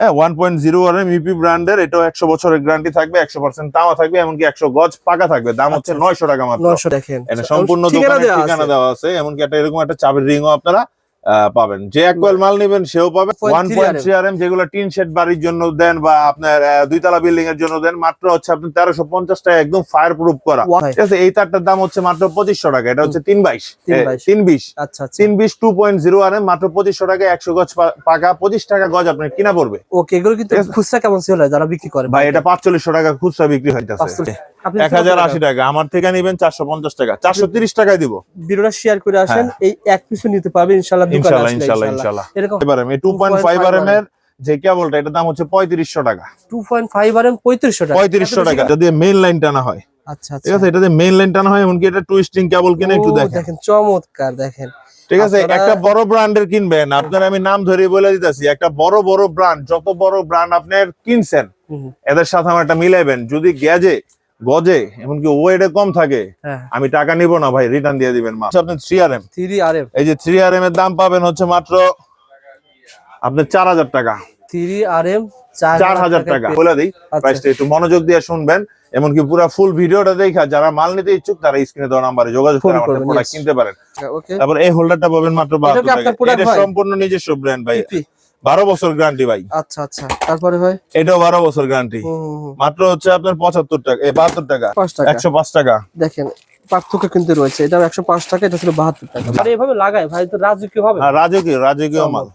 হ্যাঁ one point zero আর E P ব্র্যান্ডের এটাও একশো বছরের গ্যারান্টি থাকবে একশো পার্সেন্ট তামা থাকবে এমনকি একশো গজ পাকা থাকবে। দাম হচ্ছে আচ্ছা, নয়শো টাকা মাত্র। এটা সম্পূর্ণ ঠিকানা দেওয়া আছে। দেওয়া আছে। এমনকি একটা এরকম একটা চাবির রিংও আপনারা পাবেন। যে এক কয়েল মাল নেবেন সেও পাবে। 1.3 one point three R M যেগুলো টিন শেড বাড়ির জন্য দেন বা আপনার দুইতলা বিল্ডিং এর জন্য দেন মাত্র হচ্ছে আপনার তেরোশো পঞ্চাশ টাকা একদম ফায়ার প্রুফ করা ঠিক আছে এই তারটার দাম হচ্ছে মাত্র পঁচিশশো টাকা এটা হচ্ছে তিন বাইশ। তিন বিশ। আচ্ছা আচ্ছা। তিন বিশ two point zero R M মাত্র পঁচিশশো টাকা একশো গজ পাকা পঁচিশ টাকা গজ আপনার কিনা পড়বে। ওকে এগুলো কিন্তু খুচরা কেমন সেল হয়? যারা বিক্রি করে। ভাই এটা পাঁচচল্লিশশো টাকা খুচরা বিক্রি আপনি এক হাজার আশি টাকা আমার থেকে নিবেন চারশো পঞ্চাশ টাকা। চারশো তিরিশ টাকায় দিব। ভিডিওটা শেয়ার করে আসেন এই এক পিছু নিতে হ্যাঁ। ইনশাল্লাহ ইনশাল্লাহ ইনশাল্লাহ এরকম আমি two point five R M এর যে কেবলটা এটার দাম হচ্ছে পঁয়ত্রিশশো টাকা। 2.5 আর এম 3500 টাকা। পঁয়ত্রিশশো টাকা দিয়ে মেইন লাইন টানা হয়। আচ্ছা ঠিক আচ্ছা। আছে মেইন লাইন টানা হয় এমনকি এটা টুইস্টিং কেবল কিনে একটু ও, দেখেন। দেখেন চমৎকার দেখেন। ঠিক আছে একটা বড় ব্র্যান্ডের কিনবেন আপনার আমি নাম ধরে বলে দিতেছি একটা বড় বড় ব্র্যান্ড যত বড় ব্র্যান্ড আপনার কিনছেন এদের সাথে আমার একটা মিলাইবেন। যদি গ্যাজে গজে এমনকি ওয়েটে কম থাকে। হ্যাঁ। আমি টাকা নিব না ভাই রিটার্ন দিয়ে দিবেন মা আপনি three R M 3 R M এই যে থ্রি আর এম এর দাম পাবেন হচ্ছে মাত্র আপনার চার হাজার টাকা। 3 আর এম চার হাজার টাকা। বলে দিই আচ্ছা। প্রাইসটা একটু মনোযোগ দিয়ে শুনবেন এমনকি পুরো ফুল ভিডিওটা দেখা যারা মাল নিতে ইচ্ছুক তারা স্ক্রিনে দেওয়া নাম্বারে যোগাযোগ করে আমাদের প্রোডাক্ট কিনতে পারেন। ওকে তারপর এই হোল্ডারটা পাবেন মাত্র বাহাত্তর টাকা। সম্পূর্ণ নিজস্ব ব্র্যান্ড ভাই। বারো বছর গ্যারান্টি ভাই। আচ্ছা আচ্ছা। তারপরে ভাই? এটাও বারো বছর গ্যারান্টি। মাত্র হচ্ছে আপনার পঁচাত্তর টাকা বাহাত্তর টাকা। পাঁচ একশো পাঁচ টাকা। দেখেন পার্থক্য কিন্তু রয়েছে। এটা একশো পাঁচ টাকা এটা ছিল বাহাত্তর টাকা। আর এভাবে লাগায় ভাই তো রাজকীয় হবে। আর রাজকীয় রাজকীয় মাল।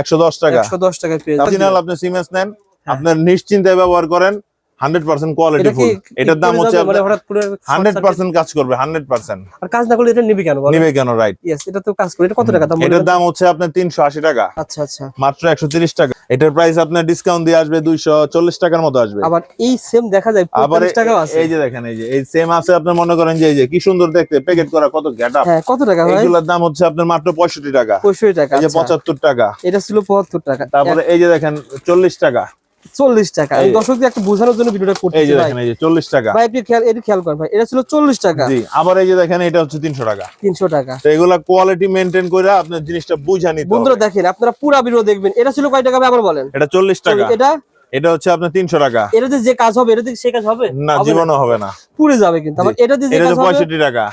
একশো দশ টাকা। একশো দশ টাকা পেয়ে আপনি সিমেন্স নেন। হ্যাঁ। আপনার নিশ্চিন্তে ব্যবহার করেন। হান্ড্রেড পার্সেন্ট কোয়ালিটি ফুল এটার দাম হচ্ছে? মানে হান্ড্রেড পার্সেন্ট কাজ করবে হান্ড্রেড পার্সেন্ট। আর কাজ না করলে এটা নিবি কেন নিবে কেন রাইট ইয়েস এটা তো কাজ করে। এটা কত টাকা দাম এটার দাম হচ্ছে আপনার তিনশো আশি টাকা। আচ্ছা আচ্ছা। মাত্র একশো তিরিশ টাকা। এটার প্রাইস আপনার ডিসকাউন্ট দিয়ে আসবে দুইশো চল্লিশ টাকার মতো আসবে। আবার এই সেম দেখা যায় আবার টাকাও আছে। এই যে দেখেন এই যে এই সেম আছে আপনার মনে করেন যে এই যে কি সুন্দর দেখতে প্যাকেট করা কত আপ হ্যাঁ কত টাকা ভাই? এইগুলোর দাম হচ্ছে আপনার মাত্র পঁয়ষট্টি টাকা। পঁয়ষট্টি টাকা এই যে আচ্ছা। পঁচাত্তর টাকা। এটা ছিল পঁচাত্তর টাকা। তারপরে এই যে দেখেন চল্লিশ টাকা। চল্লিশ টাকা। এই- দর্শকদের একটা বোঝানোর জন্য ভিডিওটা করতেছি চল্লিশ টাকা। ভাই আপনি খেয়াল এটি খেয়াল করেন ভাই এটা ছিল চল্লিশ টাকা। জি আবার এই যে দেখেন এটা হচ্ছে তিনশো টাকা। তিনশো টাকা। তো এগুলা কোয়ালিটি মেনটেন করে আপনার জিনিসটা বুঝা নিতে বন্ধুরা দেখেন আপনারা পুরো ভিডিও দেখবেন। এটা ছিল কয় টাকা ভাই আবার বলেন? এটা চল্লিশ টাকা। এটা? এটা হচ্ছে আপনার তিনশো টাকা। এটাতে যে কাজ হবে এটাতে সে কাজ হবে? না জীবনও হবে না। পুড়ে যাবে কিন্তু। আবার এটা হবে? পঁয়ষট্টি টাকা।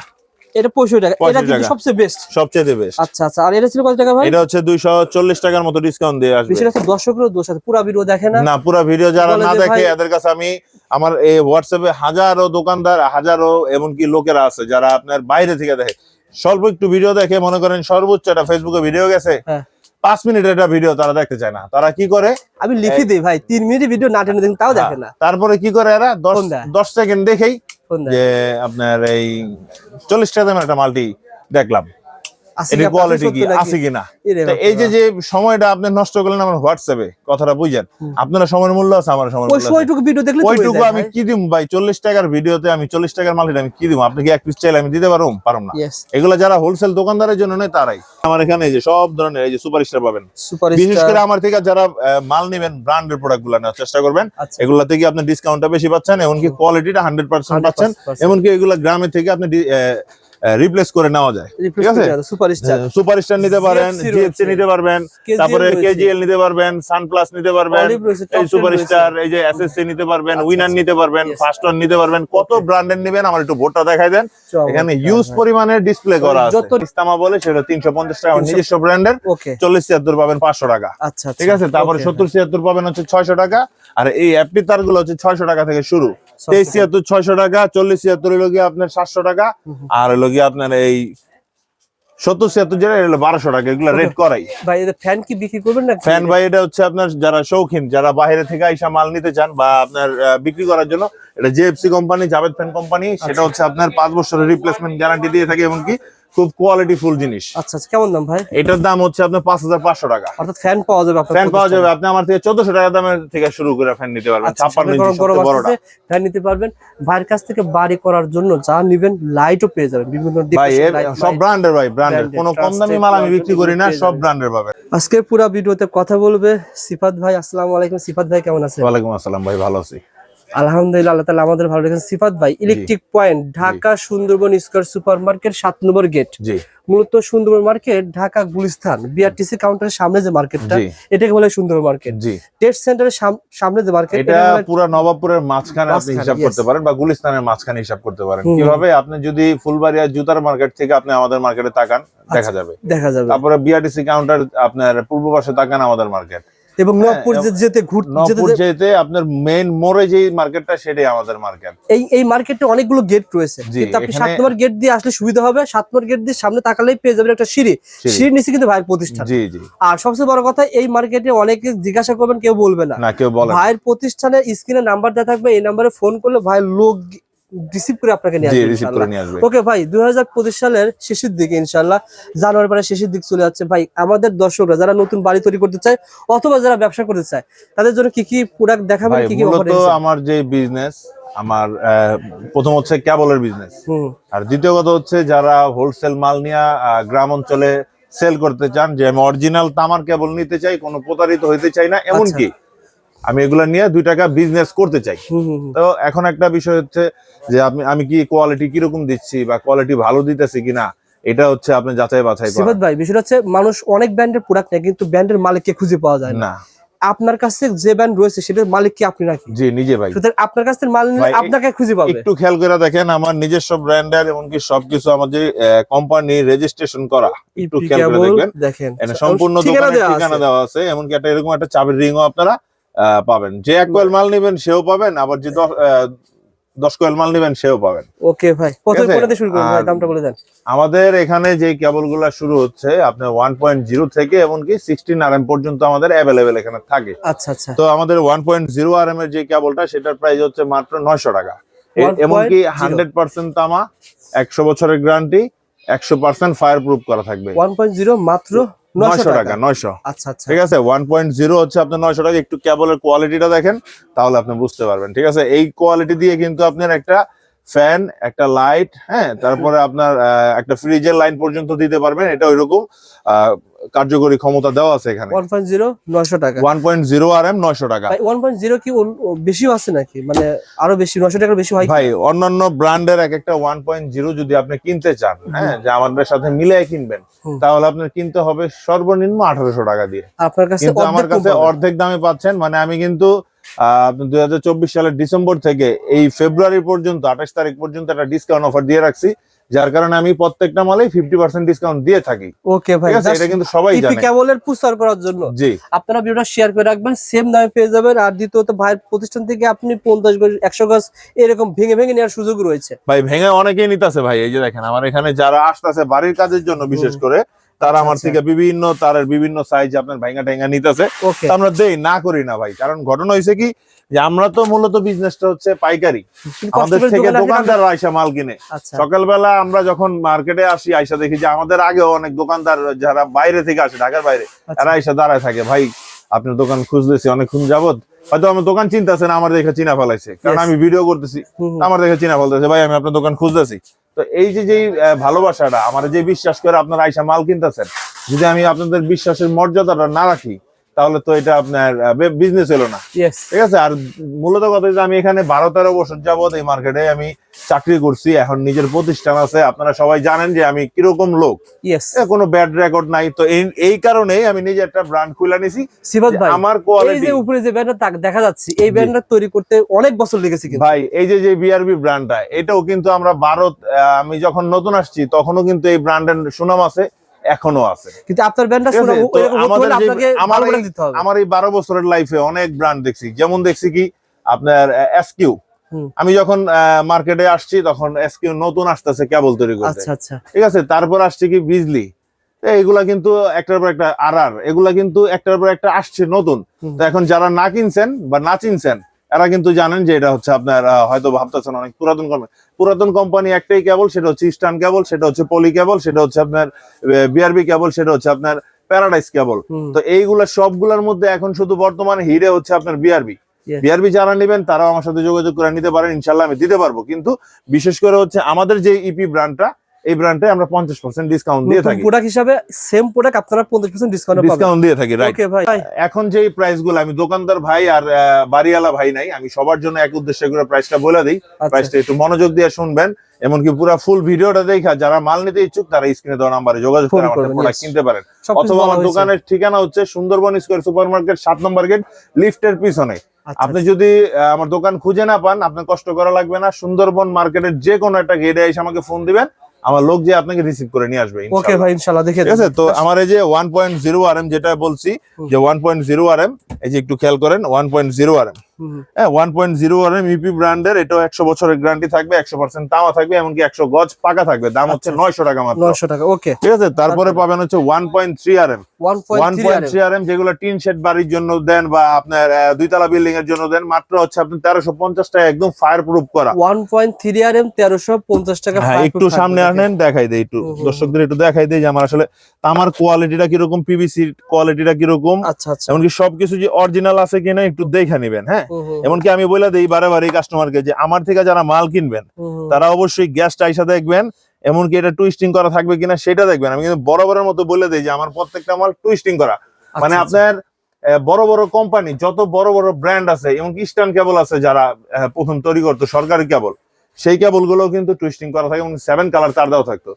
এটা পঁয়ষট্টি টাকা। এটা 65 কিন্তু। সবচেয়ে বেস্ট সবচেয়ে বেস্ট আচ্ছা আচ্ছা। আর এটা ছিল কত টাকা ভাই? এটা হচ্ছে দুইশো চল্লিশ টাকার মতো ডিসকাউন্ট দিয়ে আসবে। বেশি কথা দর্শকেরও দোষ আছে। পুরো ভিডিও দেখে না। না পুরো ভিডিও যারা না দেখে এদের কাছে আমি আমার এই হোয়াটসঅ্যাপে হাজারো দোকানদার হাজারো এমনকি লোকেরা আছে যারা আপনার বাইরে থেকে দেখে। স্বল্প একটু ভিডিও দেখে মনে করেন সর্বোচ্চ একটা ফেসবুকে ভিডিও গেছে হ্যাঁ। পাঁচ মিনিটের একটা ভিডিও তারা দেখতে চায় না। তারা কি করে? আমি লিখে দিই ভাই। তিন মিনিট ভিডিও না টেনে দেখেন তাও দেখে না। তারপরে কি করে এরা? দশ সেকেন্ড দেখেই। যে আপনার এই চল্লিশ টাকা দামের একটা মালটি দেখলাম। কোয়ালিটি কি আছে কিনা? এরে তো বাপরে এই যে যে সময়টা আপনি নষ্ট করলেন আমার হোয়াটসঅ্যাপে কথাটা বুঝেন আপনারা সময়ের মূল্য আছে আমার ভিডিও দেখলে ওইটুকু আমি কি দিব ভাই? চল্লিশ টাকার ভিডিওতে আমি চল্লিশ টাকার আমি কি দিব? আপনি কি এক পিস চাইলে আমি দিতে পারব পারব না। এগুলো যারা হোলসেল দোকানদারের জন্য নেয় তারাই। আমার এখানে এই যে সব ধরনের এই যে সুপার স্টার পাবেন বিশেষ করে আমার থেকে যারা মাল নেবেন ব্র্যান্ডের প্রোডাক্টগুলো নেওয়ার চেষ্টা করবেন আচ্ছা। এগুলা থেকে আপনি ডিসকাউন্টটা বেশি পাচ্ছেন এমনকি কোয়ালিটিটা হান্ড্রেড পার্সেন্ট পাচ্ছেন এমনকি এগুলা গ্রামের থেকে আপনি রিপ্লেস করে নেওয়া যায়। ঠিক আছে? সুপার স্টার নিতে পারেন জিএফসি নিতে পারবেন তারপরে। কেজিএল নিতে পারবেন সানপ্লাস নিতে পারবেন এই সুপার স্টার এই যে এসএসসি নিতে পারবেন আচ্ছা, উইনার আচ্ছা। নিতে পারবেন. ফার্স্ট ওয়ান নিতে পারবেন কত ব্র্যান্ডের নেবেন আমার একটু ভোটটা দেখাই দেন। এখানে ইউজ ভাই। পরিমাণে ডিসপ্লে করা আছে। যত- ইস্তামা বলে সেটা তিনশো পঞ্চাশ টাকা আমার 300 নিজস্ব ব্র্যান্ডের Okay, চল্লিশ ছিয়াত্তর পাবেন পাঁচশো টাকা। আচ্ছা, আচ্ছা। ঠিক আছে? তারপরে Okay, সত্তর ছিয়াত্তর পাবেন হচ্ছে ছয়শো টাকা। আর এই অ্যাপটি তারগুলো হচ্ছে ছয়শো টাকা থেকে শুরু। তেইশ ছিয়াত্তর ছয়শো টাকা চল্লিশ ছিয়াত্তর হলো গিয়ে আপনার সাতশো টাকা। আর হলো গিয়ে আপনার এই সত্তর ছিয়াত্তর যেটা এটা বারোশো টাকা এগুলো রেট করাই। ভাই ফ্যান কি বিক্রি করবেন না ফ্যান ভাই এটা হচ্ছে আপনার যারা শৌখিন যারা বাইরে থেকে আইসা মাল নিতে চান বা আপনার বিক্রি করার জন্য এটা JFC company Javed fan company আচ্ছা। সেটা হচ্ছে আপনার পাঁচ বছরের রিপ্লেসমেন্ট গ্যারান্টি দিয়ে থাকে এমনকি খুব কোয়ালিটি ফুল জিনিস। আচ্ছা আচ্ছা কেমন দাম ভাই? এটার দাম হচ্ছে আপনার পাঁচ হাজার পাঁচশো টাকা। অর্থাৎ ফ্যান পাওয়া যাবে আপনার ফ্যান পাওয়া যাবে আপনি আমার থেকে চোদ্দশো টাকা দামের থেকে শুরু করে ফ্যান নিতে পারবেন আচ্ছা, ছাপ্পান্ন বড়টা। ফ্যান নিতে পারবেন। ভাইয়ের কাছ থেকে বাড়ি করার জন্য যা নিবেন লাইটও পেয়ে যাবেন। বিভিন্ন ভাই সব। ব্র্যান্ডের ভাই ব্র্যান্ডের কোনো কম দামি মাল আমি বিক্রি করি না সব। ব্র্যান্ডের পাবেন আজকের পুরো ভিডিওতে কথা বলবে সিফাত ভাই আসসালামু আলাইকুম। সিফাত ভাই কেমন আছেন? ওয়ালাইকুম আসসালাম ভাই ভালো আছি। আলহামদুলিল্লাহ আল্লাহ তালা আমাদের ভালো রেখেছেন। সিফাত ভাই electric point Dhaka Sundarban square super market সাত নম্বর গেট জি। মূলত সুন্দরবন মার্কেট ঢাকা গুলিস্তান বিআরটিসি কাউন্টারের সামনে যে মার্কেটটা এটাকে বলে সুন্দরবন মার্কেট টেস্ট সেন্টারের সাম- সামনে যে মার্কেট এটা পুরো নবাবপুরের মাঝখানে আপনি হিসাব করতে পারেন বা গুলিস্তানের মাঝখানে হিসাব করতে পারেন। কীভাবে? আপনি যদি ফুলবাড়িয়া জুতার মার্কেট থেকে আপনি আমাদের মার্কেটে তাকান আচ্ছা। দেখা যাবে। দেখা যাবে। তারপরে বিআরটিসি কাউন্টার আপনার পূর্ব পাশে তাকান আমাদের মার্কেট এবং নবপুর হ্যাঁ, যেতে ঘুরতে যেতে আপনার মেইন মোড়ে যে মার্কেটটা সেটাই আমাদের মার্কেট এই এই মার্কেটে অনেকগুলো গেট রয়েছে। কিন্তু আপনি সাত নম্বর গেট দিয়ে আসলে সুবিধা হবে। সাত নম্বর গেট দিয়ে সামনে তাকালেই পেয়ে যাবেন একটা সিঁড়ি। সিঁড়ি। সিঁড়ির নিচে কিন্তু ভাইয়ের প্রতিষ্ঠান। জি জি। আর সবচেয়ে বড় কথা এই মার্কেটে অনেকে জিজ্ঞাসা করবেন কেউ বলবে না। না কেউ বলে। ভাইয়ের প্রতিষ্ঠানের স্ক্রিনে নাম্বার দেওয়া থাকবে এই নাম্বারে ফোন করলে ভাই লোক রিসিভ করে আপনাকে নিয়ে আসবে ওকে ভাই দুই সালের শেষের দিকে ইনশাল্লাহ জানুয়ারি পরে শেষের দিক চলে যাচ্ছে। ভাই আমাদের দর্শকরা যারা নতুন বাড়ি তৈরি করতে চায় অথবা যারা ব্যবসা করতে চায় তাদের জন্য কি কি প্রোডাক্ট দেখাবেন? কি কি অফার আমার যে বিজনেস আমার প্রথম হচ্ছে ক্যাবলের বিজনেস আর দ্বিতীয় কথা হচ্ছে যারা হোলসেল মাল নিয়ে গ্রাম অঞ্চলে সেল করতে চান যে আমি অরিজিনাল তামার কেবল নিতে চাই কোনো প্রতারিত হইতে চাই না এমনকি আমি এগুলা নিয়ে দুই টাকা বিজনেস করতে চাই। তো এখন একটা বিষয় হচ্ছে যে আপনি আমি কি কোয়ালিটি কীরকম দিচ্ছি বা কোয়ালিটি ভালো দিতেছি কিনা এটা হচ্ছে আপনি যাচাই বাছাই সিফাত ভাই বিষয়টা হচ্ছে মানুষ অনেক ব্র্যান্ডের প্রোডাক্ট নেয় কিন্তু ব্র্যান্ডের মালিককে খুঁজে পাওয়া যায় না। আপনার কাছে যে ব্র্যান্ড রয়েছে সেটার মালিক কি আপনি নাকি? জি নিজে ভাই। সুতরাং আপনার কাছ থেকে মাল নিলে আপনাকে খুঁজে পাবে। একটু খেয়াল করে দেখেন আমার নিজস্ব ব্র্যান্ডের এমনকি সবকিছু আমার যে কোম্পানি রেজিস্ট্রেশন করা একটু খেয়াল করে দেখবেন। দেখেন। সম্পূর্ণ ঠিকানা দোকানের দেওয়া ঠিকানা আছে। দেওয়া আছে এমনকি একটা এরকম একটা চাবির রিংও আপনারা পাবেন। যে এক কয়েল মাল নেবেন সেও পাবেন। আবার যে দশ কয়েল মাল নেবেন সেও পাবেন। ওকে ভাই? শুরু ভাই? দামটা বলে দেন। আমাদের এখানে যে কেবলগুলা শুরু হচ্ছে আপনার ওয়ান পয়েন্ট জিরো থেকে এমনকি সিক্সটিন আর এম পর্যন্ত আমাদের অ্যাভেলেবেল এখানে থাকে। আচ্ছা আচ্ছা। তো আমাদের one point zero R M এর যে কেবলটা সেটার প্রাইস হচ্ছে মাত্র নয়শো টাকা। এ- 1.0 এমনকি হান্ড্রেড পার্সেন্ট তামা একশো বছরের গ্যারান্টি একশো পার্সেন্ট ফায়ার প্রুফ করা থাকবে। ওয়ান পয়েন্ট জিরো মাত্র নয়শো টাকা। টাকা নয়শো। আচ্ছা আচ্ছা। ঠিক আছে ওয়ান পয়েন্ট জিরো হচ্ছে আপনার নয়শো টাকা। একটু কেবলের কোয়ালিটিটা দেখেন তাহলে আপনি বুঝতে পারবেন ঠিক আছে? এই কোয়ালিটি দিয়ে কিন্তু আপনার একটা ফ্যান একটা লাইট হ্যাঁ তারপরে আপনার একটা ফ্রিজের লাইন পর্যন্ত দিতে পারবেন এটা ওইরকম কার্যকরী ক্ষমতা দেওয়া আছে এখানে। ওয়ান পয়েন্ট জিরো নয়শো টাকা। One point zero R M নয়শো টাকা। ভাই ওয়ান পয়েন্ট জিরো কি অন্য- বেশিও আছে নাকি? মানে আরও বেশি নয়শো টাকার বেশি হয় ভাই অন্যান্য ব্র্যান্ডের এক একটা ওয়ান পয়েন্ট জিরো যদি আপনি কিনতে চান হ্যাঁ যে আমাদের সাথে মিলিয়ে কিনবেন তাহলে আপনার কিনতে হবে সর্বনিম্ন আঠারোশো টাকা দিয়ে। আপনার কাছে আমার কাছে অর্ধেক দামে পাচ্ছেন মানে আমি কিন্তু দুই হাজার চব্বিশ সালের ডিসেম্বর থেকে এই ফেব্রুয়ারি পর্যন্ত আঠাশ তারিখ পর্যন্ত একটা ডিসকাউন্ট অফার দিয়ে রাখছি যার কারণে আমি প্রত্যেকটা মালে ফিফটি পার্সেন্ট ডিসকাউন্ট দিয়ে থাকি। ওকে ভাই এটা কিন্তু সবাই জানে। কেবলের প্রচার করার জন্য। জি। আপনারা ভিডিওটা শেয়ার করে রাখবেন সেম দামে পেয়ে যাবেন। আর দ্বিতীয়ত ভাইয়ের প্রতিষ্ঠান থেকে আপনি পঞ্চাশ গজ একশো গজ এরকম ভেঙে ভেঙে নেওয়ার সুযোগ রয়েছে। ভাই ভেঙে অনেকেই নিতেছে ভাই এই যে দেখেন আমার এখানে যারা আসতেছে বাড়ির কাজের জন্য বিশেষ করে তারা আমার আচ্ছা। থেকে বিভিন্ন তারের বিভিন্ন সাইজ আপনার ভেঙা টেঙ্গা নিতেছে। আমরা দেই না করি না ভাই। কারণ ঘটনা হয়েছে কি যে আমরা তো মূলত বিজনেসটা হচ্ছে পাইকারি। আমাদের থেকে দোকানদার আইসা মাল কিনে। আচ্ছা। সকালবেলা আমরা যখন মার্কেটে আসি আইসা দেখি যে আমাদের আগেও অনেক দোকানদার যারা বাইরে থেকে আসে ঢাকার বাইরে আচ্ছা। তারা আইসা দাঁড়ায় থাকে ভাই আপনার দোকান খুঁজতেছি অনেকক্ষণ যাবত হয়তো আমার দোকান চিন্তাছে না আমার দেখে চিনা ফেলাইছে। কারণ আমি ভিডিও করতেছি। আমার দেখে চিনা ফেলতেছে ভাই আমি আপনার দোকান খুঁজতেছি। তো এই যে যেই ভালোবাসাটা, আমার যে বিশ্বাস করে আপনার আইসা মাল কিনতেছেন, যদি আমি আপনাদের বিশ্বাসের মর্যাদাটা না রাখি তাহলে তো এটা আপনার বিজনেস হলো না। ঠিক আছে? আর মূলত কথা হচ্ছে আমি এখানে বারো তেরো বছর যাবত এই মার্কেটে আমি চাকরি করছি এখন নিজের প্রতিষ্ঠান আছে। আপনারা সবাই জানেন যে আমি কীরকম লোক। কোনো ব্যাড রেকর্ড নাই। তো এই কারণেই আমি নিজে একটা ব্র্যান্ড খুলে নিছি। যে আমার এই কোয়ালিটি যে উপরে যে ব্যান্ডটা দেখা যাচ্ছে এই ব্যান্ডটা তৈরি করতে অনেক বছর লেগেছে ভাই এই যে যে বিআরবি ব্র্যান্ডটা এটাও কিন্তু আমরা ভারত আমি যখন নতুন আসছি তখনও কিন্তু এই ব্র্যান্ডের সুনাম আছে। এখনও আছে। কিন্তু আপনার আছে? শুনে আমাদের আপনাকে আমার আমার এই বারো বছরের লাইফে অনেক ব্র্যান্ড দেখছি। যেমন দেখছি কি আপনার এসকিউ আমি যখন মার্কেটে আসছি তখন এসকিউ নতুন আসতেছে কেবল তৈরি করতে। আচ্ছা আচ্ছা। ঠিক আছে? তারপর আসছে কি বিজলি এগুলা কিন্তু একটার পর একটা আর আর এগুলা কিন্তু একটার পর একটা আসছে নতুন। তো এখন যারা না কিনছেন বা না চিনছেন এরা কিন্তু জানেন যে এটা হচ্ছে আপনার হয়তো ভাবতেছেন অনেক পুরাতন কোম্পানি পুরাতন কোম্পানি একটাই কেবল সেটা হচ্ছে ইস্টার্ন কেবল সেটা হচ্ছে পলি কেবল সেটা হচ্ছে আপনার বিআরবি কেবল সেটা হচ্ছে আপনার প্যারাডাইস কেবল তো এইগুলা সবগুলোর মধ্যে এখন শুধু বর্তমানে হিরে হচ্ছে আপনার বিআরবি. বিআরবি যারা নেবেন তারাও আমার সাথে যোগাযোগ করে নিতে পারেন ইনশাল্লাহ আমি দিতে পারব। কিন্তু বিশেষ করে হচ্ছে আমাদের যে ইপি ব্র্যান্ডটা এই ব্র্যান্ডে আমরা পঞ্চাশ পার্সেন্ট ডিসকাউন্ট দিয়ে থাকি। প্রোডাক্ট হিসাবে সেম প্রোডাক্ট আপনারা পঞ্চাশ পার্সেন্ট ডিসকাউন্ট পাবেন। ডিসকাউন্ট দিয়ে থাকি রাইট ওকে ভাই। এখন যে প্রাইসগুলো আমি দোকানদার ভাই আর বাড়িওয়ালা ভাই নাই আমি সবার জন্য এক উদ্দেশ্যে করে প্রাইসটা বলে দিই। আচ্ছা। প্রাইসটা একটু মনোযোগ দিয়ে শুনবেন এমনকি পুরো ফুল ভিডিওটা দেখা যারা মাল নিতে ইচ্ছুক তারা স্ক্রিনে দেওয়া নাম্বারে যোগাযোগ করে আমাদের প্রোডাক্ট কিনতে পারেন। অথবা আমার দোকানের ঠিকানা হচ্ছে সুন্দরবন স্কোয়ার সুপার মার্কেট সাত নম্বর গেট লিফটের পিছনে। আচ্ছা, আপনি যদি আহ, আমার দোকান খুঁজে না পান আপনার কষ্ট করা লাগবে না। সুন্দরবন মার্কেটের যে কোনো একটা গেটে এসে আমাকে ফোন দিবেন। আমার লোক যে আপনাকে রিসিভ করে নিয়ে আসবে ওকে ভাই ইনশাআল্লাহ দেখে ঠিক আছে? তো আমার এই যে one point zero R M যেটা বলছি যে one point zero R M এই যে একটু খেয়াল করেন one point zero R M হ্যাঁ ওয়ান পয়েন্ট জিরো ব্র্যান্ডের এটাও একশো বছরের গ্যারান্টি থাকবে একশো পার্সেন্ট তামা থাকবে এমনকি একশো গজ পাকা থাকবে। দাম হচ্ছে আচ্ছা। নয়শো টাকা মাত্র। নয়শো টাকা ওকে ঠিক আছে? তারপরে পাবেন হচ্ছে one point three R M one point three R M যেগুলো টিন শেড বাড়ির জন্য দেন বা আপনার দুইতলা বিল্ডিং এর জন্য দেন মাত্র হচ্ছে আপনি তেরোশো পঞ্চাশ টাকা একদম ফায়ার প্রুফ করা। One point three R M তেরোশো পঞ্চাশ টাকা হ্যাঁ একটু সামনে আনেন দেখাই দেই একটু। দর্শকদের একটু দেখাই দেই যে আমার আসলে তামার কোয়ালিটিটা কীরকম পিভিসি কোয়ালিটিটা কীরকম। আচ্ছা আচ্ছা। এমনকি সবকিছু যে অরিজিনাল আছে কিনা একটু দেখে নিবেন হ্যাঁ? এমনকি আমি বলে দিই বারে বারে কাস্টমারকে যে আমার থেকে যারা মাল কিনবেন। তারা অবশ্যই গ্যাসটা আইসা দেখবেন এমনকি এটা টুইস্টিং করা থাকবে কিনা সেটা দেখবেন। আমি কিন্তু বরাবরের মতো বলে দিই যে আমার প্রত্যেকটা মাল টুইস্টিং করা। মানে আচ্ছা, আপনার বড় বড় কোম্পানি যত বড় বড় ব্র্যান্ড আছে এমনকি ইস্টার্ন কেবল আছে যারা প্রথম তৈরি করতো সরকারি কেবল সেই কেবলগুলো কিন্তু টুইস্টিং করা থাকে এবং সেভেন কালার তার দেওয়া থাকতো।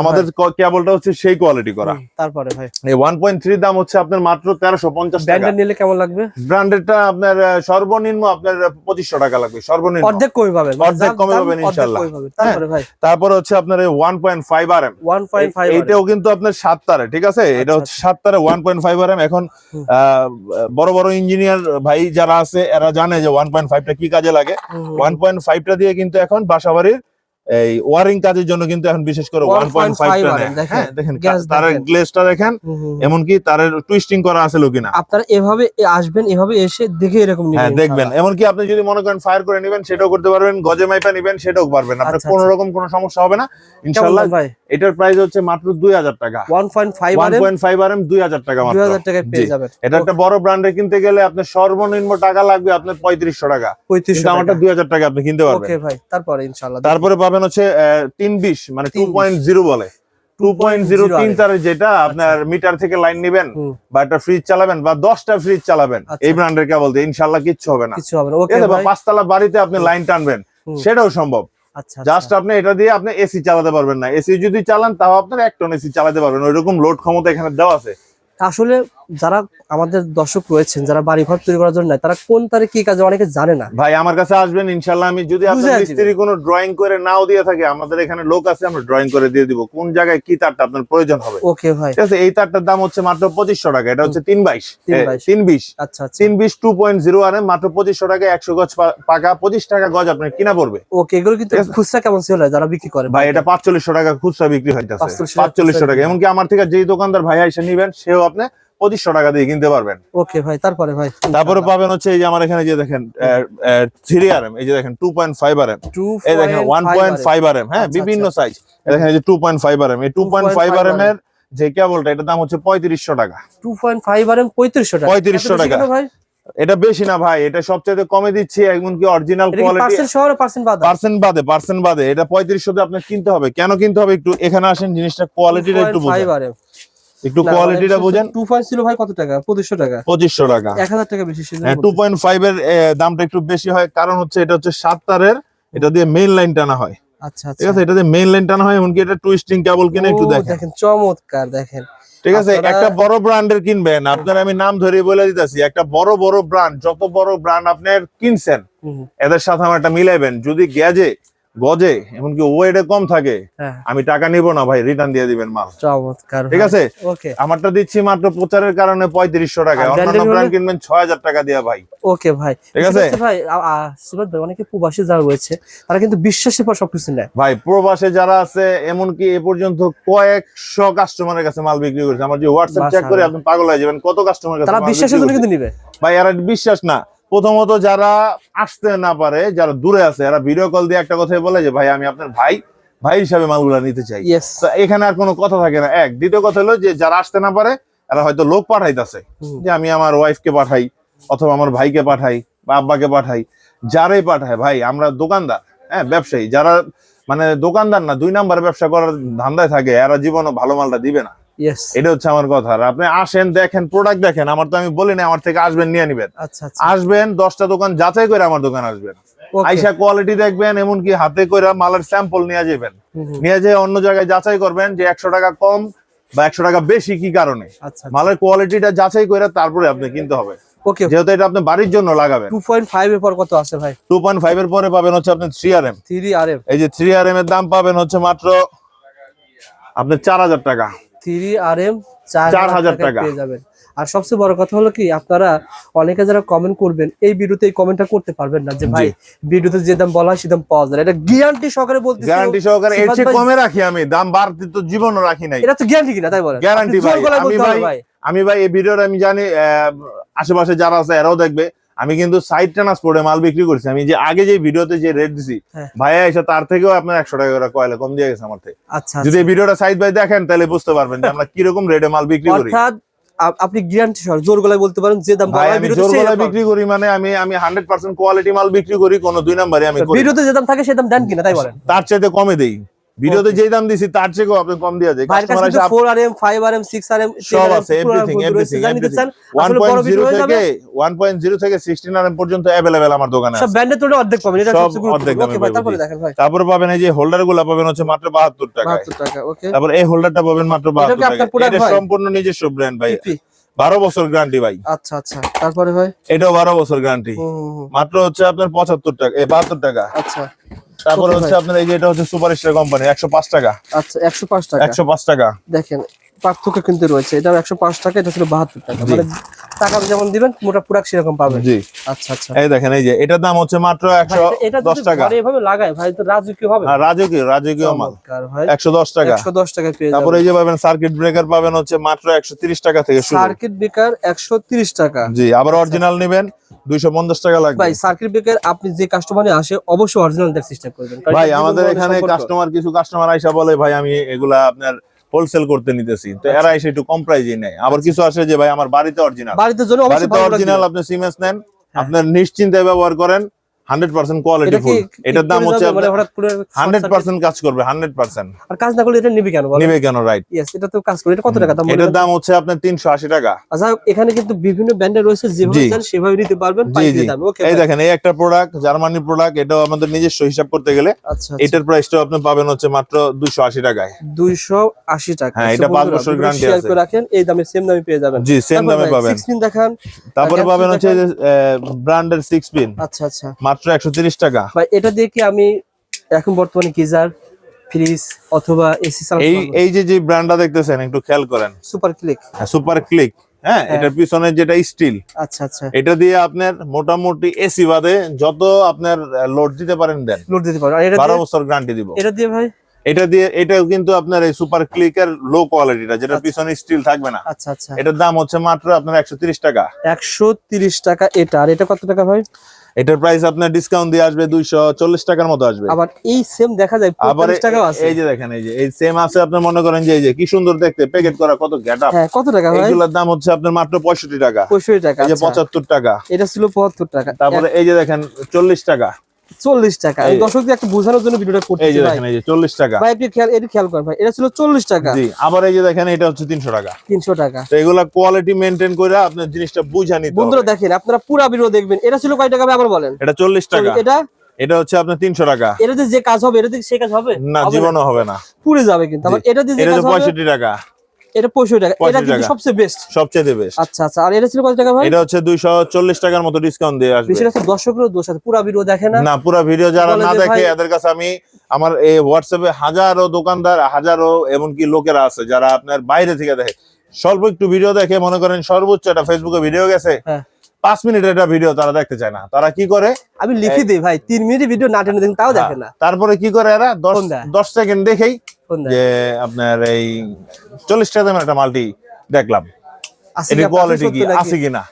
আমাদের কেবলটা হচ্ছে সেই কোয়ালিটি করা। তারপরে ভাই। এই ওয়ান পয়েন্ট থ্রি দাম হচ্ছে আপনার মাত্র তেরোশো পঞ্চাশ টাকা। নিলে কেমন লাগবে? ব্র্যান্ডেডটা আপনার সর্বনিম্ন আপনার পঁচিশশো টাকা লাগবে সর্বনিম্ন। অর্ধেক কমে পাবেন মানে অর্ধেক কমে পাবেন ইনশাল্লাহ। তারপরে তারপর হচ্ছে আপনার one point five R M one point five এটাও কিন্তু আপনার সাত তারে ঠিক আছে? এটা আচ্ছা, হচ্ছে সাত তারে one point five R M এখন বড় বড় ইঞ্জিনিয়ার ভাই যারা আছে এরা জানে যে ওয়ান পয়েন্ট ফাইভটা কি কাজে লাগে। ওয়ান পয়েন্ট ফাইভটা দিয়ে কিন্তু এখন বাসাবাড়ির এই ওয়ারিং কাজের জন্য কিন্তু এখন বিশেষ করে ওয়ান পয়েন্ট 1.5 ফাইভটা দেখেন, হ্যাঁ দেখেন তারের দেখেন। গ্লেজটা দেখেন এমনকি তারের টুইস্টিং করা আছে কিনা আপনারা এভাবে আসবেন এভাবে এসে দেখে এরকম নিবেন হ্যাঁ দেখবেন। এমনকি আপনি যদি মনে করেন ফায়ার করে নেবেন সেটাও করতে পারবেন গজে মাইপা নেবেন সেটাও পারবেন। আপনার আচ্ছা, কোনো রকম কোনো সমস্যা হবে না। ইনশাআল্লাহ ইনশাল্লাহ ভাই? এটার প্রাইস হচ্ছে মাত্র দুই হাজার টাকা। টাকা মাত্র। হাজার টাকায় পেয়ে যাবেন। এটা একটা বড় ব্র্যান্ডে কিনতে গেলে আপনার সর্বনিম্ন টাকা লাগবে আপনার পঁয়ত্রিশশো টাকা। পঁয়ত্রিশশো কিন্তু আমারটা দুই হাজার টাকা আপনি কিনতে পারবেন। ওকে ভাই তারপরে ইনশাআল্লাহ তারপরে পাবেন হচ্ছে তিন বিশ মানে টু পয়েন্ট জিরো বলে। টু পয়েন্ট জিরো তিন আরে। তারের যেটা আপনার মিটার থেকে লাইন নিবেন বা একটা ফ্রিজ চালাবেন বা দশটা ফ্রিজ চালাবেন আচ্ছা। এই ব্র্যান্ডের কেবল দিয়ে ইনশাল্লাহ কিচ্ছু হবে না। বা পাঁচতলা বাড়িতে আপনি লাইন টানবেন সেটাও সম্ভব। আচ্ছা জাস্ট আপনি এটা দিয়ে আপনি এসি চালাতে পারবেন না। এসি যদি চালান তাও আপনার এক টন এসি চালাতে পারবেন। ওইরকম লোড ক্ষমতা এখানে দেওয়া আছে। আসলে যারা আমাদের দর্শক রয়েছেন যারা বাড়ি ঘর তৈরি করার জন্য তারা কোন তারে কি কাজে অনেকে জানে না। ভাই আমার কাছে আসবেন ইনশাল্লাহ আমি যদি আপনার মিস্ত্রি কোনো ড্রয়িং করে নাও দিয়ে থাকে আমাদের এখানে লোক আছে আমরা ড্রয়িং করে দিয়ে দিব। কোন জায়গায় কি তারটা আপনার প্রয়োজন হবে? ওকে ভাই। ঠিক আছে এই তারটার দাম হচ্ছে মাত্র পঁচিশশো টাকা এটা হচ্ছে তিন বাইশ। তিন এ, বাইশ। তিন বিশ। আচ্ছা আচ্ছা। তিন বিশ টু পয়েন্ট জিরো আর মাত্র পঁচিশশো টাকা একশো গজ পাকা পঁচিশ টাকা গজ আপনার কিনা পড়বে। ওকে এগুলো কিন্তু খুচরা কেমন সেল হয় যারা বিক্রি করে? ভাই এটা পাঁচচল্লিশশো টাকা খুচরা বিক্রি হইতেছে। 4500 পাঁচচল্লিশশো টাকা। এমনকি আমার থেকে যেই দোকানদার ভাই এসে নিবেন সেও আপনি পঁচিশশো টাকা দিয়ে কিনতে পারবেন। ওকে ভাই তারপরে ভাই? তারপরে পাবেন হচ্ছে এই যে আমার এখানে যে দেখেন থ্রি আর এম এই যে দেখেন two point five R M two এই দেখেন one point five R M হ্যাঁ আচ্ছা, বিভিন্ন সাইজ দেখেন এই যে two point five R M এই two point five R M এর যে কেবলটা এটার দাম হচ্ছে পঁয়ত্রিশশো টাকা। Two point five R M পঁয়ত্রিশশো টাকা। 3500 এত বেশি টাকা। ভাই? এটা বেশি না ভাই এটা সবচেয়ে কমে দিচ্ছি এমনকি অরিজিনাল এটা কোয়ালিটি পার্সেন্ট বাদ? পার্সেন্ট বাদে পার্সেন্ট বাদে। এটা পঁয়ত্রিশশো আপনার কিনতে হবে। কেন কিনতে হবে? একটু এখানে আসেন জিনিসটা কোয়ালিটিটা একটু ফাইভ আর এম একটু কোয়ালিটিটা বুঝেন। টু পয়েন্ট ছিল ভাই কত টাকা? পঁচিশশো টাকা। পঁচিশশো টাকা। এক হাজার টাকা বেশি হ্যাঁ টু পয়েন্ট ফাইভ এর দামটা একটু বেশি হয়। কারণ হচ্ছে এটা হচ্ছে সাত তারের এটা দিয়ে মেইন লাইন টানা হয়। আচ্ছা ঠিক আচ্ছা। আছে? এটা দিয়ে মেইন লাইন টানা হয় এমনকি এটা টুইস্টিং কেবল কিনে একটু দেখেন। দেখেন চমৎকার দেখেন। ঠিক আছে? একটা বড় ব্র্যান্ডের কিনবেন। আপনার আমি নাম ধরে বলে দিতেছি একটা বড় বড় ব্র্যান্ড যত বড় ব্র্যান্ড আপনার কিনছেন এদের সাথে আমার একটা মিলাইবেন। যদি গ্যাজে গজে এমনকি ওয়েটে কম থাকে। হ্যাঁ। আমি টাকা নিব না ভাই রিটার্ন দিয়ে দিবেন মাল। চমৎকার ঠিক আছে? ওকে। আমারটা দিচ্ছি মাত্র প্রচারের কারণে পঁয়ত্রিশশো টাকা অন্যান্য ব্র্যান্ড কিনবেন ছয় হাজার টাকা দিয়ে ভাই। ওকে ভাই। ঠিক আছে? ভাই সুবাদ ভাই অনেকে প্রবাসী যারা রয়েছে তারা কিন্তু বিশ্বাসের পর সবকিছু নেয়। ভাই প্রবাসে যারা আছে এমনকি এ পর্যন্ত কয়েকশো কাস্টমারের কাছে মাল বিক্রি করেছে। আমার যে হোয়াটসঅ্যাপ চেক করে আপনি পাগল হয়ে যাবেন কত কাস্টমার কাছে তারা বিশ্বাসের জন্য কিন্তু নিবে। ভাই এরা বিশ্বাস না। প্রথমত যারা আসতে না পারে যারা দূরে আছে এরা ভিডিও কল দিয়ে একটা কথাই বলে যে ভাই আমি আপনার ভাই ভাই হিসাবে মালগুলা নিতে চাই। এখানে আর কোনো কথা থাকে না। এক দ্বিতীয় কথা হলো যে যারা আসতে না পারে এরা হয়তো লোক পাঠাইতেছে যে আমি আমার ওয়াইফকে পাঠাই অথবা আমার ভাইকে পাঠাই বা আব্বাকে পাঠাই। যারাই পাঠায় ভাই আমরা দোকানদার হ্যাঁ ব্যবসায়ী। যারা মানে দোকানদার না দুই নাম্বার ব্যবসা করার ধান্দায় থাকে এরা জীবনও ভালো মালটা দিবে না। এটা হচ্ছে আমার কথা। আর আপনি আসেন দেখেন প্রোডাক্ট দেখেন আমার তো আমি বলি না আমার থেকে আসবেন নিয়ে নিবেন। আচ্ছা আচ্ছা। আসবেন দশটা দোকান যাচাই করে আমার দোকান আসবেন। আইসা কোয়ালিটি দেখবেন এমনকি হাতে করে মালের স্যাম্পল নিয়ে যাবেন। নিয়ে যেয়ে অন্য জায়গায় যাচাই করবেন যে একশো টাকা কম বা একশো টাকা বেশি কি কারণে। আচ্ছা মালের কোয়ালিটিটা যাচাই করে তারপরে আপনি কিনতে হবে। ওকে যেহেতু এটা আপনি বাড়ির জন্য লাগাবেন। টু পয়েন্ট ফাইভ এর পর কত আছে ভাই? টু পয়েন্ট ফাইভ এর পরে পাবেন হচ্ছে আপনি three R M three R M এই যে থ্রি আর এম এর দাম পাবেন হচ্ছে মাত্র আপনি চার হাজার টাকা। থ্রি আর এম চার হাজার টাকা টাকা। পেয়ে যাবেন। আর সবচেয়ে বড় কথা হলো কি আপনারা অনেকে যারা কমেন্ট করবেন এই ভিডিওতে এই কমেন্টটা করতে পারবেন না যে ভাই ভিডিওতে যে দাম বলা হয় সে দাম পাওয়া যায়। এটা গ্যারান্টি সহকারে বলতে গ্যারান্টি সহকারে এর চেয়ে কমে রাখি আমি। দাম বাড়তি তো জীবনও রাখি নাই। এটা তো গ্যারান্টি কিনা তাই বলেন। গ্যারান্টি ভাই আমি ভাই এই ভিডিওর আমি জানি আশেপাশে যারা আছে এরাও দেখবে। আমি কিন্তু সাইড ট্রান্সপোর্টে মাল বিক্রি করছি। আমি যে আগে যে ভিডিওতে যে রেট দিছি হ্যাঁ। ভাইয়া এসে তার থেকেও আপনার একশো টাকা করে কয়লা কম দিয়ে গেছে আমার থেকে। আচ্ছা যদি ভিডিওটা সাইড বাই দেখেন তাহলে বুঝতে পারবেন যে আমরা কীরকম রেটে মাল বিক্রি করি। আপনি গ্যারান্টি সহ জোর গলায় বলতে পারেন যে দাম ভাই আমি জোর গলায় বিক্রি করি মানে আমি আমি হান্ড্রেড পার্সেন্ট কোয়ালিটি মাল বিক্রি করি কোনো দুই নাম্বারে আমি ভিডিওতে যে দাম থাকে সে দাম দেন কিনা তাই বলেন। তার চাইতে কমে দেই। ভিডিওতে যেই দাম দিছি তার চেয়েও আপনি কম দিয়ে দেয় ভাইয়ের কাস্টমার কাছে এসে up- four R M five R M six R M সব আছে এভরিথিং এভরিথিং এভরিথিং 1.0 থেকে 1.0 থেকে 16 আরএম পর্যন্ত अवेलेबल আমার দোকানে সব আছে ব্যান্ডের তুলনায় অর্ধেক পাবেন এটা সব সবচেয়ে গুরুত্বপূর্ণ অর্ধেক দামে ওকে ভাই পাবেন, তারপরে জি। দেখেন ভাই তারপরে পাবেন এই যে হোল্ডার গুলো পাবেন হচ্ছে মাত্র 72 টাকায় 72 টাকা ওকে তারপর এই হোল্ডারটা পাবেন মাত্র এটা কি 72 আপনার টাকা product এটা ভাই? সম্পূর্ণ নিজস্ব ব্র্যান্ড ভাই ইপি 12 বছর গ্যারান্টি ভাই আচ্ছা আচ্ছা তারপরে ভাই এটাও 12 বছর গ্যারান্টি হুম, হুম, হুম। মাত্র হচ্ছে আপনার 75 টাকা এ 72 টাকা আচ্ছা তারপরে হচ্ছে আপনার এই যে এটা হচ্ছে সুপার স্টার কোম্পানি 105 টাকা। আচ্ছা একশো পাঁচ টাকা। 105 টাকা। দেখেন পার্থক্য কিন্তু রয়েছে। এটা একশো পাঁচ টাকা এটা ছিল বাহাত্তর টাকা। মানে টাকা যেমন দিবেন মোটা পুরাক সেরকম পাবেন। জি। আচ্ছা আচ্ছা। এই দেখেন এই যে এটার দাম হচ্ছে মাত্র 110 যদি টাকা। এভাবে লাগায় ভাই তো রাজকীয় হবে। আর রাজকীয় রাজকীয় মাল। ভাই। 110 টাকা। একশো দশ টাকা পেয়ে তারপরে এই যে পাবেন সার্কিট ব্রেকার পাবেন হচ্ছে মাত্র 130 টাকা থেকে সার্কিট ব্রেকার একশো তিরিশ টাকা। জি আবার অরিজিনাল নেবেন 250 টাকা লাগবে। ভাই সার্কিট ব্রেকার আপনি যে কাস্টমারে আসে অবশ্যই অরিজিনাল দেওয়ার চেষ্টা করবেন। ভাই আমাদের এখানে কাস্টমার কিছু কাস্টমার আইসা বলে ভাই আমি এগুলা আপনার হোলসেল করতে নিতেছি। তো এরা এসে একটু কম প্রাইজে নেয়। আবার কিছু আসে যে ভাই আমার বাড়িতে অরিজিনাল বাড়িতে বাড়িতে অরিজিনাল আপনি সিমেন্স নেন হ্যাঁ। আপনার নিশ্চিন্তে ব্যবহার করেন। হান্ড্রেড পার্সেন্ট কোয়ালিটি ফুল এটার দাম হচ্ছে হান্ড্রেড পার্সেন্ট কাজ করবে হান্ড্রেড পার্সেন্ট। আর কাজ না করলে এটা নিবি কেন নিবে কেন রাইট ইয়েস এটা তো কাজ করে। এটা কত টাকা দাম এটার দাম হচ্ছে আপনার তিনশো আশি টাকা। আচ্ছা এখানে কিন্তু বিভিন্ন রয়েছে যেভাবে চান সেভাবে নিতে পারবেন জি এই দেখেন এই একটা প্রোডাক্ট জার্মানি প্রোডাক্ট এটাও আমাদের নিজস্ব হিসাব করতে গেলে আচ্ছা এটার প্রাইসটাও আপনি পাবেন হচ্ছে মাত্র দুইশো আশি টাকায়। দুইশো আশি টাকা। হ্যাঁ, এটা পাঁচ বছর share আছে। রাখেন এই দামে সেম দামে পেয়ে যাবেন। জি সেম দামে পাবেন। সিক্সটিন দেখান। তারপরে পাবেন হচ্ছে। ব্র্যান্ডের সিক্স পিন আচ্ছা আচ্ছা। মাত্র একশো টাকা। ভাই এটা দিয়ে কি আমি এখন বর্তমানে গিজার ফ্রিজ অথবা এসি এই এই যে যে ব্র্যান্ডটা দেখতেছেন একটু খেয়াল করেন। সুপার ক্লিক সুপার ক্লিক হ্যাঁ এটার পিছনে যেটা স্টিল আচ্ছা আচ্ছা। এটা দিয়ে আপনার মোটামুটি এসি বাদে যত আপনার লোড দিতে পারেন দেন। লোড দিতে পারেন এটা বারো বছর গ্যারান্টি দিব। এটা দিয়ে ভাই এটা দিয়ে এটাও কিন্তু আপনার এই সুপার ক্লিকের লো কোয়ালিটিটা যেটা পিছনে স্টিল থাকবে না। আচ্ছা আচ্ছা। এটার দাম হচ্ছে মাত্র আপনার একশো তিরিশ টাকা। একশো তিরিশ টাকা এটা। আর এটা কত টাকা ভাই? এটার প্রাইস আপনার ডিসকাউন্ট দিয়ে আসবে দুইশো চল্লিশ টাকার মতো আসবে। আবার এই সেম দেখা যায় আবার পঁয়তাল্লিশ টাকাও আছে। এই যে দেখেন এই যে এই সেম আছে আপনি মনে করেন যে এই যে কি সুন্দর দেখতে প্যাকেট করা কত গ্যাট আপ হ্যাঁ কত টাকা ভাই? এইগুলোর দাম হচ্ছে আপনার মাত্র পঁয়ষট্টি টাকা। পঁয়ষট্টি টাকা এই যে আচ্ছা। পঁচাত্তর টাকা। এটা ছিল পঁচাত্তর টাকা। তারপরে এই যে দেখেন চল্লিশ টাকা। চল্লিশ টাকা। এই- দর্শকদের একটা বোঝানোর জন্য ভিডিওটা চল্লিশ টাকা। ভাই আপনি খেয়াল এটা খেয়াল করেন ভাই এটা ছিল চল্লিশ টাকা। আবার এই যে দেখেন এটা হচ্ছে তিনশো টাকা। তিনশো টাকা। এগুলা কোয়ালিটি মেনটেন করে আপনার জিনিসটা বুঝা নিতে বন্ধুরা দেখেন আপনারা পুরো ভিডিও দেখবেন। এটা ছিল কয় টাকা আবার বলেন? এটা চল্লিশ টাকা। এটা? এটা হচ্ছে আপনার তিনশো টাকা। এটাতে যে কাজ হবে এটাতে সে কাজ হবে? না জীবনও হবে না। পুড়ে যাবে কিন্তু। আবার এটা যে কাজ হবে পঁয়ষট্টি টাকা। এটা পঁয়ষট্টি টাকা। এটা 65 কিন্তু। সবচেয়ে বেস্ট সবচেয়ে বেস্ট আচ্ছা আচ্ছা। আর এটা ছিল কত টাকা ভাই? এটা হচ্ছে দুইশো চল্লিশ টাকার মতো ডিসকাউন্ট দিয়ে আসবে। বেশি হচ্ছে দর্শকেরও দোষ আছে। পুরো ভিডিও দেখে না। না পুরো ভিডিও যারা না দেখে এদের কাছে আমি আমার এই হোয়াটসঅ্যাপে হাজারো দোকানদার হাজারো এমনকি লোকেরা আছে যারা আপনার বাইরে থেকে দেখে। স্বল্প একটু ভিডিও দেখে মনে করেন সর্বোচ্চ একটা ফেসবুকে ভিডিও গেছে। হ্যাঁ। পাঁচ মিনিটের একটা ভিডিও তারা দেখতে চায় না। তারা কি করে? আমি লিখে দিই ভাই। তিন মিনিট ভিডিও না টেনে দেখেন তাও দেখে না। তারপরে কি করে এরা? দশ সেকেন্ড দেখেই? যে আপনার এই চল্লিশ টাকা দামের একটা মাল্টি দেখলাম। আছে এটি কোয়ালিটি কি? আছে কিনা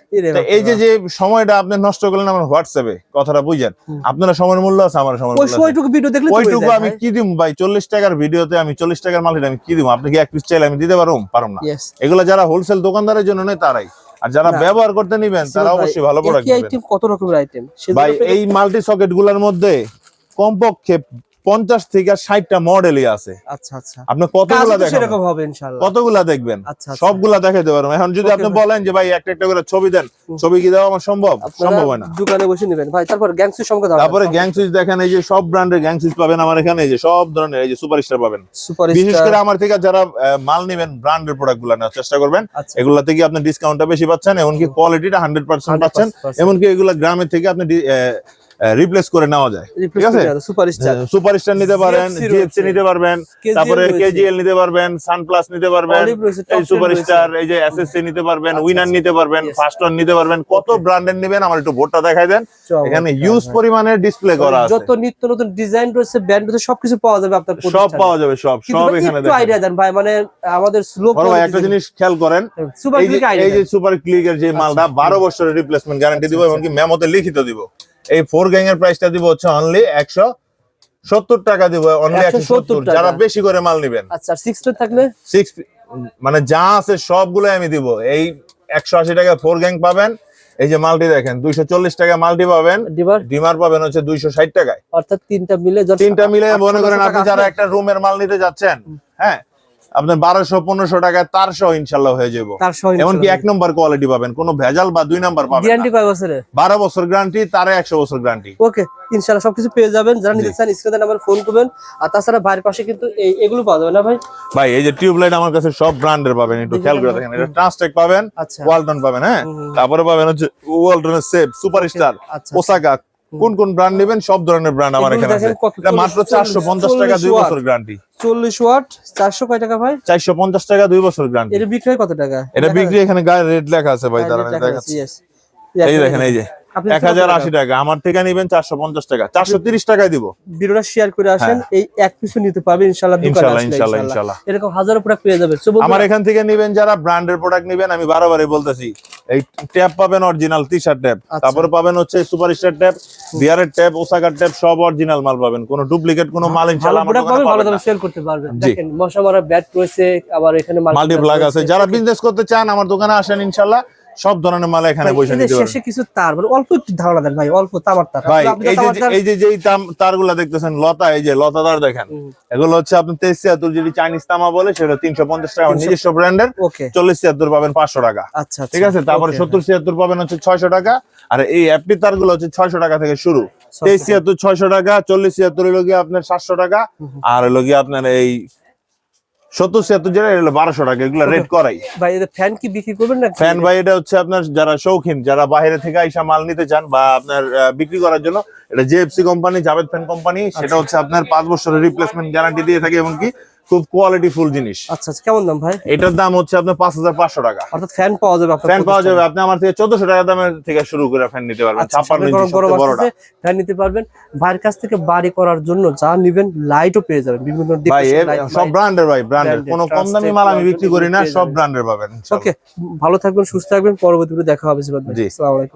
এই যে যে সময়টা আপনি নষ্ট করলেন আমার হোয়াটসঅ্যাপে কথাটা বুঝেন। আপনারা সময়ের মূল্য আছে আমার ভিডিও দেখলে ওইটুকু আমি কি দিব ভাই? চল্লিশ টাকার ভিডিওতে আমি চল্লিশ টাকার মালটা আমি কি দিব? আপনি কি এক পিস চাইলে আমি দিতে পারুম? পারুম না। এগুলো যারা হোলসেল দোকানদারের জন্য নেই তারাই। আর যারা ব্যবহার করতে নিবেন তারা অবশ্যই ভালো প্রোডাক্ট আইটেম কত রকমের আইটেম ভাই এই মাল্টি সকেটগুলার মধ্যে কমপক্ষে পঞ্চাশ থেকে ষাটটা মডেলই আছে। আচ্ছা আচ্ছা। আপনি কতগুলা দেখেন হবে ইনশাআল্লাহ। কতগুলা দেখবেন? আচ্ছা। সবগুলা দেখাইতে পারব। এখন যদি আপনি বলেন যে ভাই একটা একটা করে ছবি দেন ছবি কি দেওয়া আমার সম্ভব? সম্ভব হয় না। দোকানে বসে নেবেন। ভাই তারপর গ্যাংসু সম্পর্কে তারপরে গ্যাং সুইচ দেখেন এই যে সব ব্র্যান্ডের গ্যাং সুইচ পাবেন আমার এখানে এই যে সব ধরনের এই যে সুপারস্টার পাবেন। বিশেষ করে আমার থেকে যারা মাল নেবেন ব্র্যান্ডের প্রোডাক্টগুলো নেওয়ার চেষ্টা করবেন এগুলা থেকে আপনি ডিসকাউন্টটা বেশি পাচ্ছেন এমনকি কোয়ালিটিটা হান্ড্রেড পার্সেন্ট পাচ্ছেন এমনকি এগুলা গ্রামের থেকে আপনি রিপ্লেস করে নেওয়া যায়। ঠিক আছে? সুপার স্টার নিতে পারেন জিএফসি নিতে পারবেন তারপরে কেজিএল নিতে পারবেন সানপ্লাস নিতে পারবেন এই সুপার স্টার এই যে এসএসসি নিতে পারবেন আচ্ছা, উইনার আচ্ছা। নিতে পারবেন ওয়ান নিতে পারবেন কত. ব্র্যান্ডের নেবেন? আমার একটু বোর্ডটা দেখাই দেন। এখানে ইউজ পরিমাণে ডিসপ্লে করা আছে। যত নিত্য নতুন ডিজাইন রয়েছে ব্র্যান্ড রয়েছে সবকিছু পাওয়া যাবে আপনার সব। পাওয়া যাবে সব সব এখানে দেখেন। আইডিয়া দেন ভাই মানে আমাদের স্লো একটা জিনিস। খেয়াল করেন এই যে ক্লিক এই যে সুপার ক্লিকের যে মালটা আচ্ছা। বারো বছরের রিপ্লেসমেন্ট গ্যারান্টি দিব আচ্ছা, এমনকি মেমোতে লিখিত দিব। এই ফোর গ্যাং এর প্রাইসটা দিব হচ্ছে অনলি একশো সত্তর টাকা দিব অনলি একশো সত্তর যারা বেশি করে মাল নিবেন। আচ্ছা সিক্স থাকলে? সিক্স মানে যা আছে সবগুলো আমি দিব। এই একশো আশি টাকা ফোর গ্যাং পাবেন। এই যে মালটি দেখেন দুইশো চল্লিশ টাকা মালটি পাবেন। ডিমার? পাবেন হচ্ছে দুইশো ষাট টাকায়। অর্থাৎ তিনটা মিলে তিনটা মিলে মনে করেন আপনি যারা একটা রুমের মাল নিতে যাচ্ছেন হ্যাঁ আপনার বারোশো পনেরোশো টাকায় তার সহ ইনশাল্লাহ হয়ে যাব এমনকি এক নম্বর কোয়ালিটি পাবেন কোনো ভেজাল বা দুই নম্বর পাবেন গ্যারান্টি কয় বছরে বারো বছর গ্যারান্টি তারে একশো বছর গ্যারান্টি ওকে ইনশাআল্লাহ সবকিছু পেয়ে যাবেন। যারা নিতে চান স্ক্রিনে নাম্বার ফোন করবেন। আর তাছাড়া ভাইয়ের পাশে কিন্তু এই এগুলো পাওয়া যাবে না ভাই? ভাই এই যে টিউবলাইট আমার কাছে সব ব্র্যান্ডের পাবেন একটু খেয়াল করে দেখেন এটা ট্রান্সটেক পাবেন আচ্ছা। ওয়ালটন পাবেন হ্যাঁ? তারপরে পাবেন হচ্ছে ওয়ালটনের সেফ সুপারস্টার আচ্ছা। ওসাকা কোন কোন ব্র্যান্ড নেবেন? সব ধরনের ব্র্যান্ড আমার এখানে আছে। এটা মাত্র 40, চারশো পঞ্চাশ টাকা দুই বছর গ্যারান্টি চল্লিশ ওয়াট চারশো কয় টাকা ভাই? চারশো পঞ্চাশ টাকা দুই বছর গ্যারান্টি এটা বিক্রি কত টাকা? এটা বিক্রি এখানে গায়ে রেট লেখা আছে ভাই দাঁড়ান দেখাচ্ছি. এই দেখেন এই যে আপনি এক হাজার আশি টাকা আমার থেকে নিবেন চারশো পঞ্চাশ টাকা। চারশো তিরিশ টাকায় দিব। ভিডিওটা শেয়ার করে আসেন এই এক পিসও নিতে পারবেন ইনশাআল্লাহ দোকানে আসলে ইনশাল্লাহ ইনশাআল্লাহ। এরকম হাজারো প্রোডাক্ট পেয়ে যাবেন। আমার এখান থেকে নিবেন যারা ব্র্যান্ডের প্রোডাক্ট নিবেন আমি বারবারই বলতেছি। এই ট্যাপ পাবেন অরিজিনাল টি শার্ট ট্যাপ। আচ্ছা। তারপরে পাবেন হচ্ছে সুপার স্টার ট্যাপ বিয়ারের ট্যাপ ওসাকার ট্যাপ সব অরিজিনাল মাল পাবেন। কোনো ডুপ্লিকেট কোনো মাল ইনশাআল্লাহ আমরা ভালো দামে সেল করতে পারবেন। দেখেন মশা মারা ব্যাট রয়েছে আবার এখানে মাল্টি প্লাগ আছে। যারা বিজনেস করতে চান আমার দোকানে আসেন ইনশাআল্লাহ। সব ধরনের মাল এখানে বসে নিতে পারবেন শেষে কিছু তার মানে অল্প একটু ধারণা দেন ভাই অল্প তামার তার। ভাই এই যে এই যে যেই তাম- তারগুলা দেখতেছেন লতা এই যে লতা তার দেখেন। এগুলো হচ্ছে আপনি তেইশ ছিয়াত্তর যদি চাইনিজ তামা বলে সেটা তিনশো পঞ্চাশ টাকা আমার 300 নিজস্ব ব্র্যান্ডের ওকে। চল্লিশ ছিয়াত্তর পাবেন পাঁচশো টাকা। আচ্ছা ঠিক আছে? তারপরে okay, সত্তর ছিয়াত্তর পাবেন হচ্ছে ছয়শো টাকা। আর এই অ্যাপটি তারগুলো হচ্ছে ছয়শো টাকা থেকে শুরু। তেইশ ছিয়াত্তর ছয়শো টাকা চল্লিশ ছিয়াত্তর হলো গিয়ে আপনার সাতশো টাকা। হুম, হুম। আর হলো গিয়ে আপনার এই সত্তর ছিয়াত্তর যেটা এটা বারোশো টাকা এগুলো রেট করাই ভাই এটা ফ্যান কি বিক্রি করবেন না ফ্যান ভাই এটা হচ্ছে আপনার যারা শৌখিন যারা বাইরে থেকে আইসা মাল নিতে চান বা আপনার বিক্রি করার জন্য এটা JFC company Javed fan company. সেটা হচ্ছে আপনার পাঁচ বছরের রিপ্লেসমেন্ট গ্যারান্টি দিয়ে থাকে এমনকি খুব কোয়ালিটি ফুল জিনিস। আচ্ছা আচ্ছা কেমন দাম ভাই? এটার দাম হচ্ছে আপনার পাঁচ হাজার পাঁচশো টাকা। অর্থাৎ ফ্যান পাওয়া যাবে আপনার ফ্যান পাওয়া যাবে আপনি আমার থেকে চোদ্দশো টাকা দামের থেকে শুরু করে ফ্যান নিতে পারবেন। আচ্ছা, ছাপ্পান্ন সামনে ইঞ্চি গরম গরম সবচেয়ে বড়টা। আসতেছে, ফ্যান নিতে পারবেন। ভাইয়ের কাছ থেকে বাড়ি করার জন্য যা নিবেন লাইটও পেয়ে যাবেন। বিভিন্ন সব ব্র্যান্ডের ভাই ব্র্যান্ডের কোনো কম দামি মাল আমি বিক্রি করি না সব ব্র্যান্ডের পাবেন ওকে ভালো থাকবেন সুস্থ থাকবেন। পরবর্তী ভিডিও দেখা হবে জি। আসসালামু আলাইকুম।